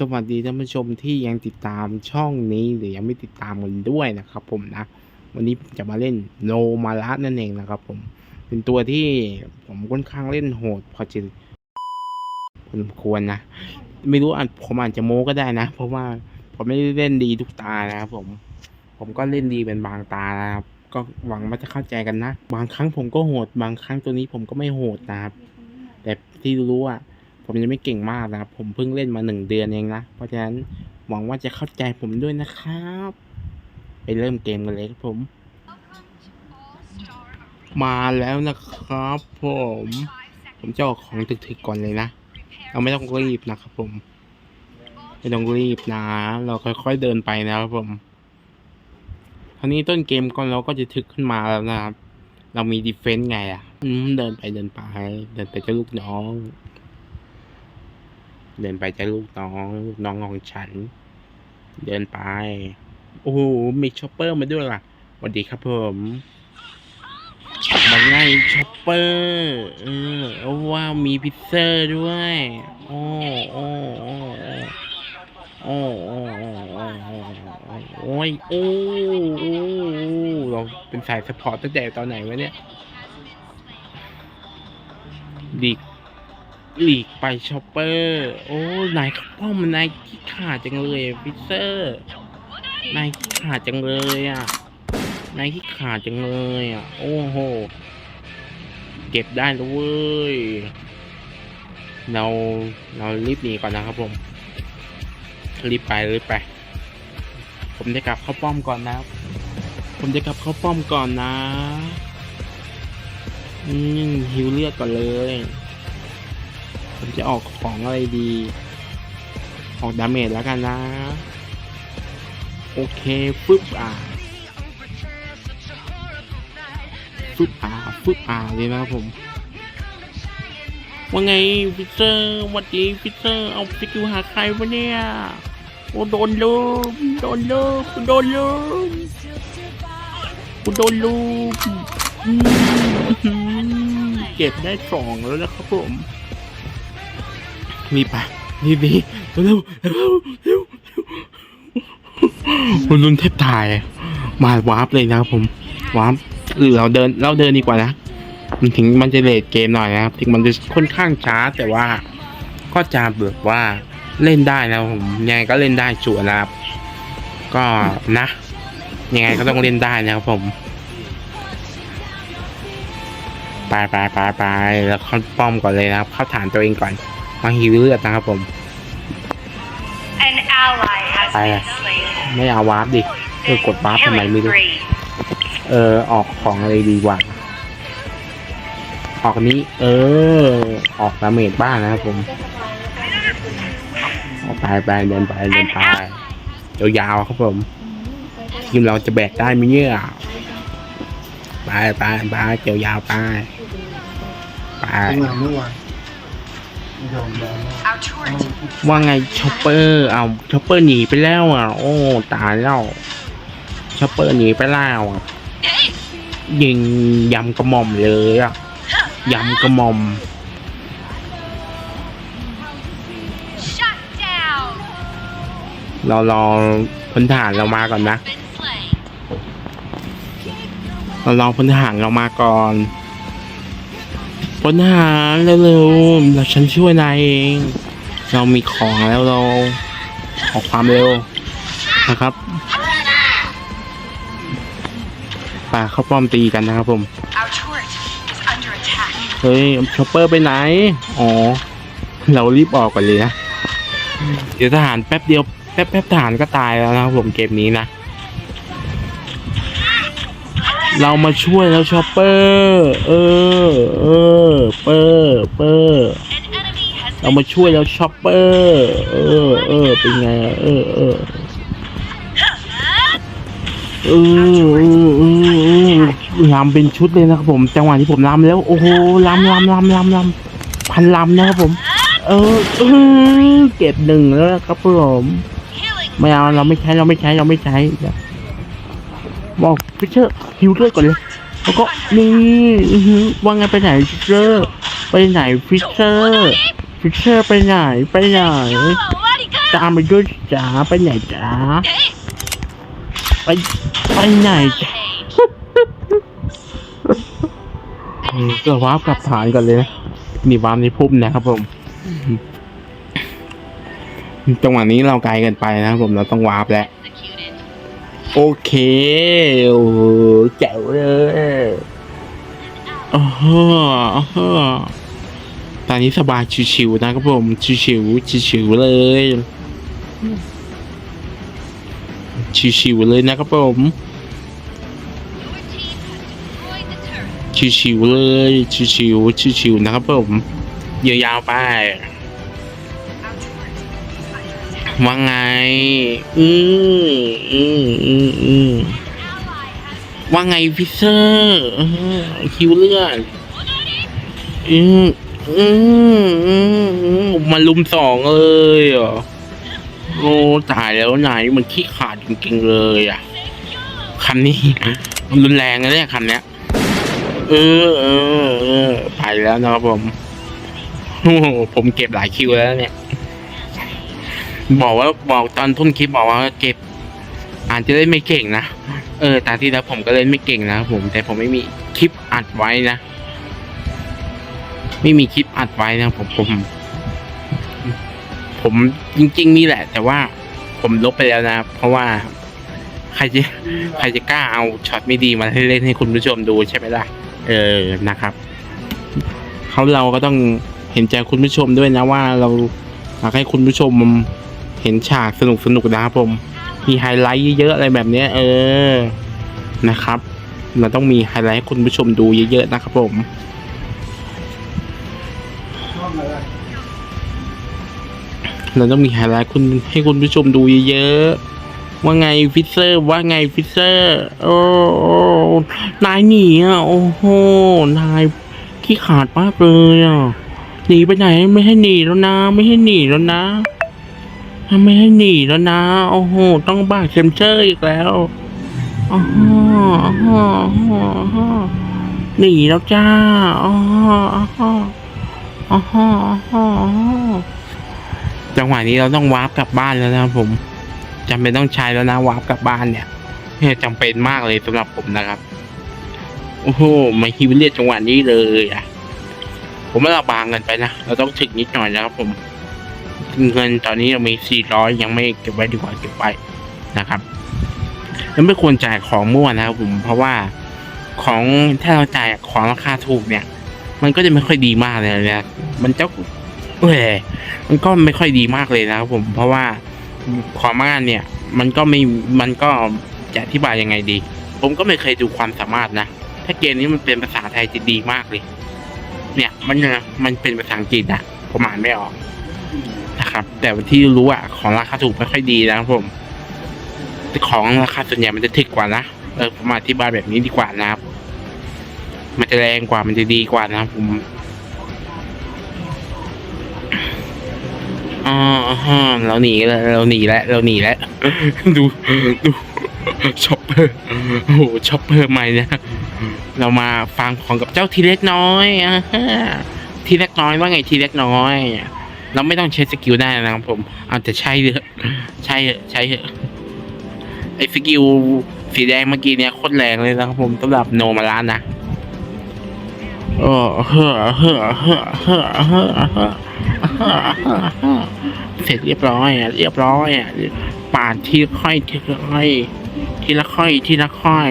สวัสดีท่านผู้ชมที่ยังติดตามช่องนี้หรือยังไม่ติดตามกันด้วยนะครับ ผมนะ วันนี้ผมจะมาเล่นโนมาระนั่นเองนะครับ ผม เป็นตัวที่ผมค่อนข้างเล่นโหดพอจะพอสมควรนะ ไม่รู้อะผมอาจจะโม้ก็ได้นะ เพราะว่าผมไม่ได้เล่นดีทุกตานะครับผม ผมก็เล่นดีเป็นบางตานะครับ ก็หวังว่าจะเข้าใจกันนะ บางครั้งผมก็โหด บางครั้งตัวนี้ผมก็ไม่โหดนะครับ แต่ที่รู้อะ ผมยังไม่เก่งมากนะครับ ผมเพิ่งเล่นมาหนึ่งเดือนเองนะ เพราะฉะนั้นหวังว่าจะเข้าใจผมด้วยนะครับ ไปเริ่มเกมกันเลยครับผม มาแล้วนะครับผม ผมจะออกของถึกๆก่อนเลยนะ เราไม่ต้องรีบนะครับผม ไม่ต้องรีบนะ เราค่อยๆเดินไปนะครับผมคราวนี้ต้นเกมก่อนเราก็จะถึกขึ้นมาแล้วนะครับ เรามีดีเฟนต์ไงอะเดินไปเดินไป เดินไปเจ้าลูกน้อง เดินไปเจ้าลูกน้องลูกน้องของฉัน เดินไป โอ้โหมีช็อปเปอร์มาด้วยล่ะสวัสดีครับผมมันง่ายช็อปเปอร์เออเอาวมีพิซซ่าด้วยโอ้โอ้โอ้โอ้โอ้โอ้โอ้โอ้ยโอ้โอ้เราเป็นสายสปอร์ตตั้งแต่ตอนไหนวะเนี่ยดิก หลีกไปชอปเปอร์ โอ้นายป้อมนายขี้ขาดจังเลยฟิเซอร์ นายขี้ขาดจังเลยอะ นายขี้ขาดจังเลยอะ โอ้โห เก็บได้แล้วเว้ย เราเรารีบหนีก่อนนะครับผมรีบไปรีบไป ผมจะกลับเข้าป้อมก่อนนะผมจะกลับเข้าป้อมก่อนนะ อืมหิวเลือดก่อนเลย ผมจะออกของอะไรดี ออกดาเมจแล้วกันนะ โอเคฟึบอ่าฟึบอ่าฟึบอ่าเลยนะครับผมว่าไงฟิเซอร์วัดดีฟิเซอร์เอาสกิลหาใครวะเนี่ยโอ้โดนลูมโดนลูมกูโดนลูมกูโดนลูมเก็บได้สองแล้วนะครับผม รีบไปรีบดีเร็วเร็วเร็วเร็วคุณลุนเทพถ่าย มาวาร์ปเลยนะครับผมวาร์ปหรือเราเดินเราเดินดีกว่านะมันถึงมันจะเลทเกมหน่อยนะครับถึงมันจะค่อนข้างช้าแต่ว่าก็จะแบบว่าเล่นได้นะผมยังไงก็เล่นได้ชัวนะครับ ก็นะยังไงก็ต้องเล่นได้นะครับผมไปไปไปไปแล้วเข้าป้อมก่อนเลยนะครับ เข้าฐานตัวเองก่อน มาหิวเลือดนะครับผม An ally has Ai à? been slain. ไม่เอาวาร์ปดิเออกดวาร์ปทำไม Killing ไม่รู้ spree. เออออกของอะไรดีกว่า ออกนี้ เออ ออกดาเมจบ้างนะครับผมออกไปไปเดินไปเดินไปยาวๆครับผม ทีมเราจะแบกได้ไหมเนี่ยไปไปไปเกี่ยวยาวไปไปเพิ่งมาเมื่อวานยอมแล้ว Our turret ว่าไงช็อปเปอร์เอาช็อปเปอร์หนีไปแล้วอะ โอ้ตายแล้วช็อปเปอร์หนีไปแล้วอะยิงยำกระหม่อมเลยอะยำกระหม่อมเรารอพลทหารเรามาก่อนนะ เรารอพลทหารเรามาก่อน พลทหารเร็วๆเราฉันช่วยนายเอง เรามีของแล้วเราออกความเร็วนะครับป่าเข้าป้อมตีกันนะครับผม Our turret is under attack. เฮ้ยช็อปเปอร์ไปไหน อ๋อ เรารีบออกก่อนเลยนะ เดี๋ยวทหารแป๊บเดียว แป๊บแป๊บทหารก็ตายแล้วนะครับผมเกมนี้นะ เรามาช่วยแล้วช็อปเปอร์เออเออเปอร์เปอร์เรามาช่วยแล้วช็อปเปอร์เออเออเป็นไงเออเออเออเออเออเออลำเป็นชุดเลยนะครับผมจังหวะที่ผมลำแล้วโอ้โหลำลำลำลำลำพันลำนะครับผม เออเก็บหนึ่งแล้วนะครับผมไม่เอาเราไม่ใช้เราไม่ใช้เราไม่ใช้ บอกฟิชเชอร์ฮิวเลือดก่อนเลยแล้วก็นี่ว่าไงไปไหนฟิชเชอร์ไปไหนฟิชเชอร์ฟิชเชอร์ไปไหนไปไหนตามไปด้วยจ๋าไปไหนจ๋าไปไปไหนจ๋าเออเราวาร์ปกลับฐานกันเลยนะนี่วาร์ปในพุ่มนะครับผมจังหวะนี้เราไกลเกันไปนะครับผมเราต้องวาร์ปแล้ว โอเคโอ้แจ๋วเลยอ๋ออ๋อตอนนี้สบายชิวๆนะครับผมชิวๆชิวๆเลยชิวๆเลยนะครับผมชิวๆเลยชิวๆชิวๆนะครับผมยาวๆไป ว่าไง อืมอืมอืมอืมว่าไงฟิเซอร์คิวเลือดอืมอืมอืมอืมาลุมสองเลยเหรอโอ้ตายแล้วนายมันขี้ขาดจริงๆเลยอะคำนี้มันรุนแรงนะเนี่ยคำเนี้ย เออเออเออไปแล้วนะครับผมโอ้ผมเก็บหลายคิวแล้วเนี่ย บอกว่าบอกตอนต้นคลิปบอกว่าเก็บอาจจะเล่นไม่เก่งนะ เออตาที่แล้วผมก็เล่นไม่เก่งนะผม แต่ผมไม่มีคลิปอัดไว้นะ ไม่มีคลิปอัดไว้นะผมผม ผมจริง ๆ นี่แหละ แต่ว่าผมลบไปแล้วนะ เพราะว่า ใครจะใครจะกล้าเอาช็อตไม่ดีมาให้เล่นให้คุณผู้ชมดูใช่ไหมล่ะ เออนะครับเขาเราก็ต้องเห็นใจคุณผู้ชมด้วยนะว่าเราอยากให้คุณผู้ชม เห็นฉากสนุกสนุกนะครับผม มีไฮไลท์เยอะๆอะไรแบบนี้เออนะครับ เราต้องมีไฮไลท์ให้คุณผู้ชมดูเยอะๆนะครับผมเราต้องมีไฮไลท์คุณให้คุณผู้ชมดูเยอะๆ ว่าไงฟิเซอร์ ว่าไงฟิเซอร์ โอ้โอ้นายหนีอะ โอ้โห นายขี้ขาดมากเลยอะ หนีไปไหนไม่ให้หนีแล้วนะ ไม่ให้หนีแล้วนะ ไม่ให้หนีแล้วนะ โอ้โห ต้องบ้าเซมเซอร์อีกแล้วอ๋ออ๋ออ๋ออ๋อหนีแล้วจ้าอ๋ออ๋ออ๋ออ๋อจังหวะนี้เราต้องวาร์ปกลับบ้านแล้วนะครับผมจำเป็นต้องใช้แล้วนะวาร์ปกลับบ้านเนี่ยจำเป็นมากเลยสำหรับผมนะครับ โอ้โหมาฮิวเลียจังหวะนี้เลยอะ ผมว่าเราบางเงินไปนะ เราต้องถึงนิดหน่อยนะครับผม เงินตอนนี้เรามี 400 ยังไม่เก็บไว้ดีกว่าเก็บไว้นะครับ แล้วไม่ควรจ่ายของมั่วนะครับผมเพราะว่าของถ้าเราจ่ายของราคาถูกเนี่ย มันก็จะไม่ค่อยดีมากเลยนะมันจะเอ้ยมันก็ไม่ค่อยดีมากเลยนะครับผมเพราะว่าความมากเนี่ย มันก็ไม่มันก็จะอธิบายยังไงดี ผมก็ไม่เคยดูความสามารถนะ ถ้าเกมนี้มันเป็นภาษาไทยจะดีมากเลย เนี่ย มันมันเป็นภาษาอังกฤษนะผมอ่านไม่ออก นะครับ แต่ที่รู้อะของราคาถูกไม่ค่อยดีนะครับผมแต่ของราคาส่วนใหญ่มันจะถึกกว่านะเออผมอธิบายแบบนี้ดีกว่านะครับ มันจะแรงกว่ามันจะดีกว่านะครับผมอ๋อฮะเราหนีแล้วเราหนีแล้วเราหนีแล้วดูดูช็อปเปอร์โอ้โหช็อปเปอร์ใหม่นี่ยเรามาฟังของกับเจ้าทีเล็กน้อยอะทีเล็กน้อยว่าไงทีเล็กน้อย เราไม่ต้องใช้สกิลได้นะครับผมอาแต่ใช้เถอะใช่เถอะใช้เถอะไอ้สกิลสีแดงเมื่อกี้เนี่ยโคตรแรงเลยนะครับผมสำหรับโนมาลานนะโอ้เฮ้อเฮ้อเฮ้อเฮ้อเฮ้อเฮ้อเสร็จเรียบร้อยอะเรียบร้อยอะปาดทีละค่อยทีละค่อยทีละค่อยทีละค่อย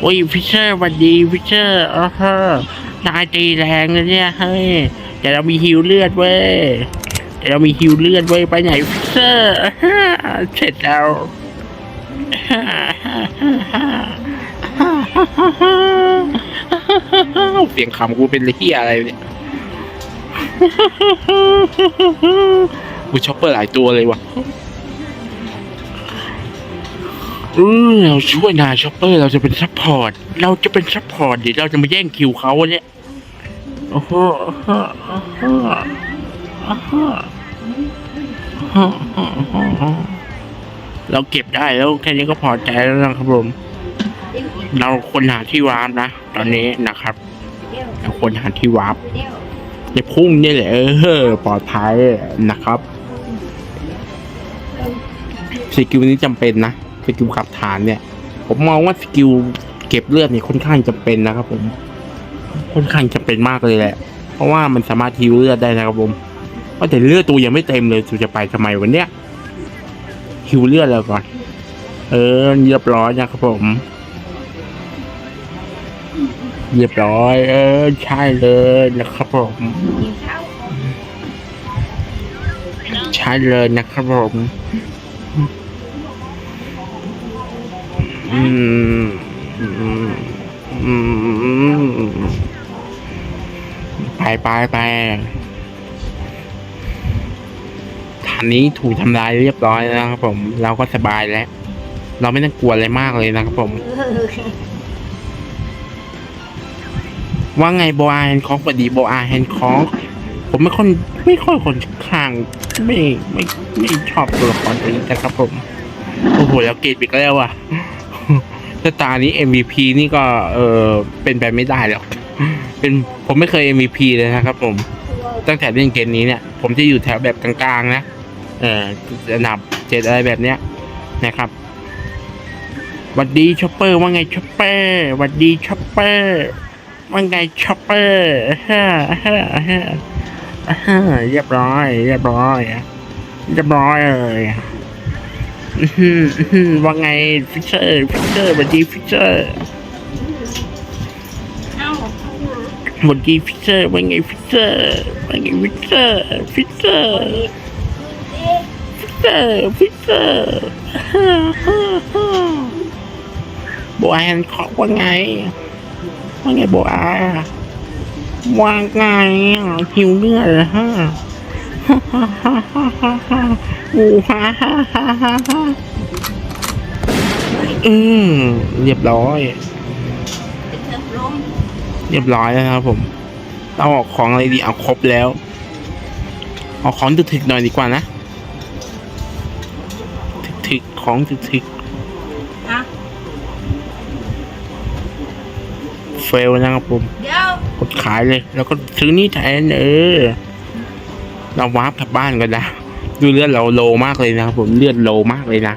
โอ้ยฟิชเชอร์วัสดีฟิชเชอร์เออเฮ้อนายตีแรงเลยเนี่ยเฮ้ย แต่เรามีฮิวเลือดเว้ยแต่เรามีฮิวเลือดเว้ยไปไหนเชอร์เสร็จแล้วเสียงคำกูเป็นเฮียอะไรเนี่ยกูช็อปเปอร์หลายตัวเลยว่ะเออเราช่วยนายช็อปเปอร์ เราจะเป็นซัพพอร์ต เราจะเป็นซัพพอร์ตเดี๋ยวเราจะมาแย่งคิวเขาเนี่ย เราเก็บได้แล้วแค่นี้ก็พอใจแล้วนะครับผม เราควรหาที่วาร์ปนะ ตอนนี้นะครับเราควรหาที่วาร์ปในพุ่งนี่แหละเออปลอดภัยนะครับสกิลนี้จำเป็นนะสกิลขับฐานเนี่ย ผมมองว่าสกิลเก็บเลือดนี่ค่อนข้างจำเป็นนะครับผม ค่อนข้างจำเป็นมากเลยแหละ เพราะว่ามันสามารถฮิวเลือดได้นะครับผมว่าแต่เลือดตัวยังไม่เต็มเลยตูจะไปทำไมวันเนี้ยฮิวเลือดแล้วก่อน เออเรียบร้อยนะครับผมเรียบร้อย เออ ใช่เลยนะครับผม ใช่เลยนะครับผม อืมอืม ไปไปไปฐานนี้ถูกทำลายเรียบร้อยแล้วนะครับผม เราก็สบายแล้ว เราไม่ต้องกลัวอะไรมากเลยนะครับผม ว่าไงโบอาแฮนคอกสวัสดีโบอาแฮนคอกผมไม่ค่อยไม่ค่อยคนข้างไม่ไม่ไม่ชอบตัวละครตัวนี้นะครับผม โอ้โห แล้วเกรดอีกแล้วอะ สตาร์นี้ MVP นี่ก็เออเป็นไปไม่ได้แล้วเป็นผมไม่เคย MVP เลยนะครับผม ตั้งแต่เล่นเกมนี้เนี่ย ผมจะอยู่แถวแบบกลางๆนะเออระดับเจ็ดอะไรแบบเนี้ยนะครับวัดดีช็อปเปอร์ว่าไงช็อปเปอร์วัดดีช็อปเปอร์ว่าไงช็อปเปอร์ฮ่าฮ่าฮ่าฮ่าเรียบร้อย เรียบร้อยเรียบร้อยเลย ว่าไงฟิชเชอร์ฟิชเชอร์หวัดดีฟิชเชอร์หวัดดีฟิชเชอร์ว่าไงฟิชเชอร์ว่าไงฟิชเชอร์ฟิชเชอร์ฟิเซอร์ฟิเซอร์ฮ่าฮ่าฮ่าโบอาแฮนคอกว่าไงว่าไงโบอาว่าไงหิวเลือดเหรอฮะ อูฮ่าฮ่าฮ่าฮ่าฮ่าอืมเรียบร้อย เรียบร้อยแล้วนะครับผมเราออกของอะไรดีเอาครบแล้ว เอาของถึกๆหน่อยดีกว่านะ ถึกๆของถึกฮะๆเฟลนะครับผมเดี๋ยวกดขายเลย แล้วก็ซื้อนี่แทนเออ เราวาร์ปกลับบ้านกันนะดูเลือดเราโลมากเลยนะครับผมเลือดโลมากเลยนะ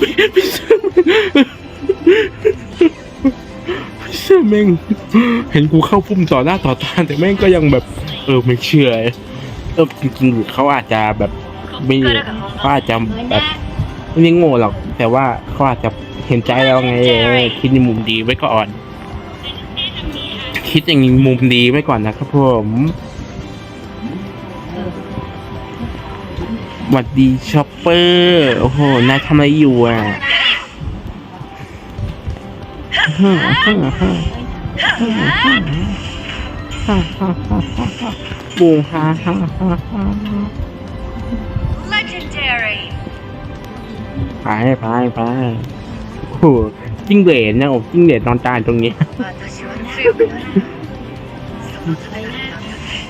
พี่เสื้อพี่เสื้อแม่งเห็นกูเข้าพุ่มต่อหน้าต่อตาแต่แม่งก็ยังแบบ เออไม่เชื่อเออจริงๆเขาอาจจะแบบไม่เขาอาจจะแบบไม่ได้โง่หรอก แต่ว่าเขาอาจจะเห็นใจเราไงเออคิดในมุมดีไว้ก่อน คิดอย่างมุมดีไว้ก่อนนะครับผมหวัดดีช็อปเปอร์โอ้โหนายทำอะไรอยู่อะฮ่าฮ่าฮ่าฮ่าฮ่าฮ่าฮ่าฮ่าบูมฮ่าฮ่าฮ่าฮ่า Legendary ไปไปไปโอ้โหจิ้งเหลนนะโอ้จิ้งเหลนนอนตายตรงนี้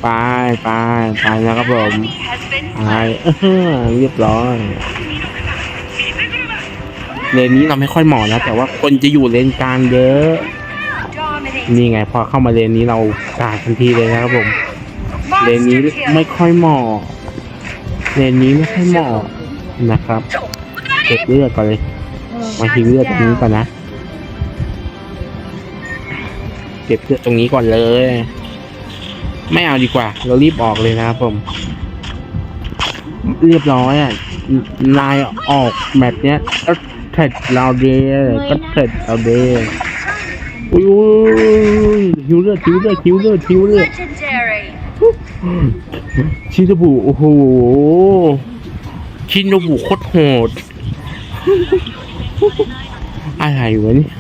ไปไปไปนะครับผมไปเรียบร้อยเลนนี้เราไม่ค่อยเหมาะนะแต่ว่าคนจะอยู่เลนกลางเยอะ นี่ไงพอเข้ามาเลนนี้เรากาดทันทีเลยนะครับผมเลนนี้ไม่ค่อยเหมาะเลนนี้ไม่ค่อยเหมาะนะครับเก็บเลือดก่อนเลยมาทิ้งเลือดตรงนี้ก่อนนะ ก็บเลือดตรงนี้ก่อนเลย ไม่เอาดีกว่า เรารีบออกเลยนะครับผม เรียบร้อยอะนายออกแมปเนี้ยก็เทรดเราเดย์ก็เทรดเราเดย์อุ้ยอุ้ยหิวเลือดหิวเลือดหิวเลือดหิวเลือด Legendary. ชินบุโอ้โหชินบุโคตรโหดอะไรวะเนี่ย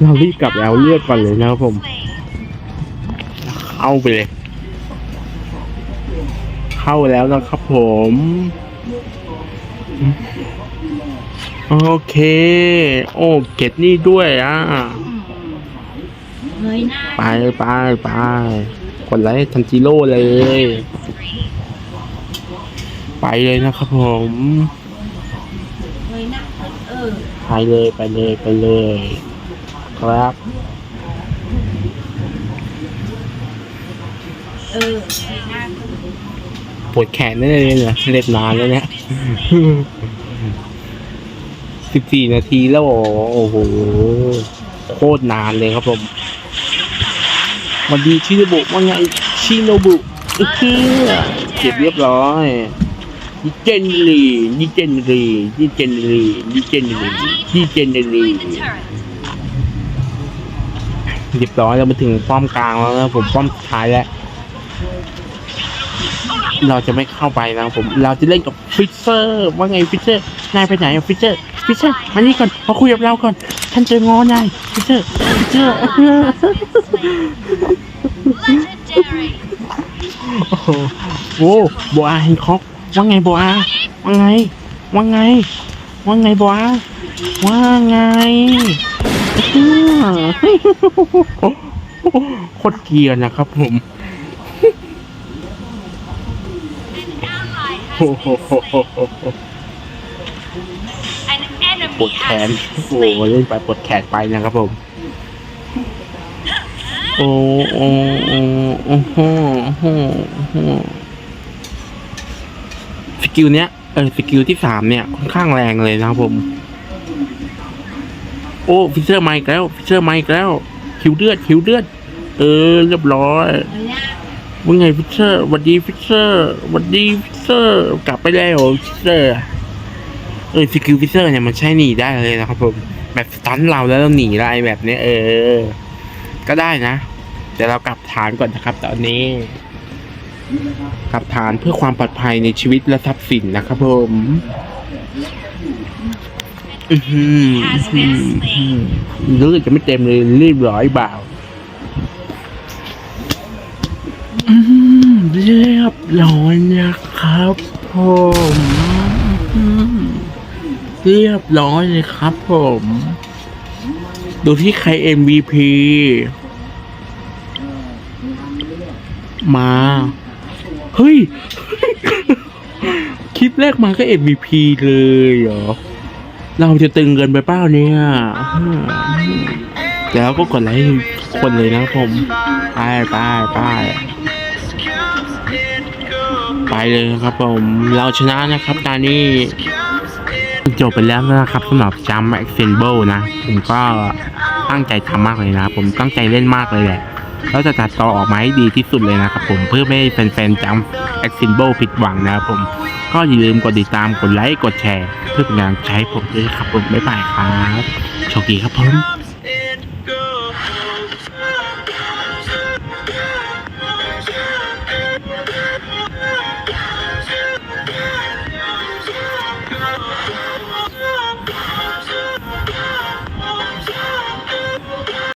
เรารีบกลับแล้วเลือดก่อนเลยนะครับผม เข้าไปเลย เข้าแล้วนะครับผม โอเค โอ้เก็ตนี่ด้วยอะไปไปไปกดไลค์ทันจิโร่เลย ไปเลยนะครับผม เงยหน้าเออ ไปเลยไปเลยไปเลย ครับ เออหน้าปวดแขนนั่เลยเนี่ยเล่นนานแล้วเนี่ย สิบสี่นาทีแล้วเหรอโอ้โห โคตรนานเลยครับผมสวันดีชิโนบุว่าไงชิโนบุอื้อหือเก็บเรียบร้อย ดิเจนลีดิเจนลีดิเจนลีดิเจนลี Your ดิเจนลีเรียบร้อยเรามาถึงป้อมกลางแล้วนะผมป้อมสุดท้ายแล้ว เราจะไม่เข้าไปนะผมเราจะเล่นกับฟิชเซอร์ว่าไงฟิชเซอร์นายไปไหนฟิชเซอร์ฟิชเซอร์มานี่ก่อนมาคุยกับเราก่อนท่านเจองอนายฟิชเซอร์ฟิชเซอร์โอ้โหโอ้โบอาเฮนคอก ว่าไงโบอาว่าไง ว่าไง ว่าไงโบอาว่าไงอื้อโคตรเกลียร์นะครับผม Ally โอ้ has โห an ปวด enemy แขน has โอ้โหเล่นไปปวดแขนไปนะครับผม โอ้โอ้โอ้โอ้โหโอ้โหโอ้โหส กิลเนี้ยเออสกิลที่สามเนี่ยค่อนข้างแรงเลยนะครับผม โอ้ฟิเชอร์ไมาอีกแล้วฟิเชอร์ไมาอีกแล้วคิวเลือดคิวเลือด เออ เรียบร้อยว่าไงฟิชเชอร์หวัดดีฟิชเชอร์หวัดดีฟิชเชอร์กลับไปแล้วฟิชเชอร์เออสกิลฟิชเชอร์เนี่ยมันใช้หนีได้เลยนะครับผมแบบสตันเราแล้วเราหนีได้แบบเนี้ยเออ ก็ได้นะแต่เรากลับฐานก่อนนะครับตอนนี้ กับฐานเพื่อความปลอดภัยในชีวิตและทรัพย์สินนะครับผมอือหืออื้อหือเลือดจะไม่เต็มเลยรีบร้อยบ่าวเรียบร้อยนะครับผมอืมเรียบร้อยเลยครับผม ดูที่ใคร MVP มา เฮ้ย คลิปแรกมาก็ MVP เลยเหรอ เราจะตึงเกินไปเป้าเนี่ยอืมแล้วก็กดไลค์ทุกคนเลยนะครับผมไปไปไปไปเลยครับผม เราชนะนะครับตอนนี้จบไปแล้วนะครับสำหรับจัมแอ็กเซนเบิลนะ ผมก็ตั้งใจทำมากเลยนะ ผมตั้งใจเล่นมากเลยแหละ เราจะตัดต่อออกมาให้ดีที่สุดเลยนะครับผมเพื่อไม่ให้แฟนๆจำแอคซิมโบผิดหวังนะครับผม ก็อย่าลืมกดติดตามกดไลค์กดแชร์ เพื่อเป็นกำลังใช้ผมด้วยครับผมบ๊ายบายครับโชคดีครับผม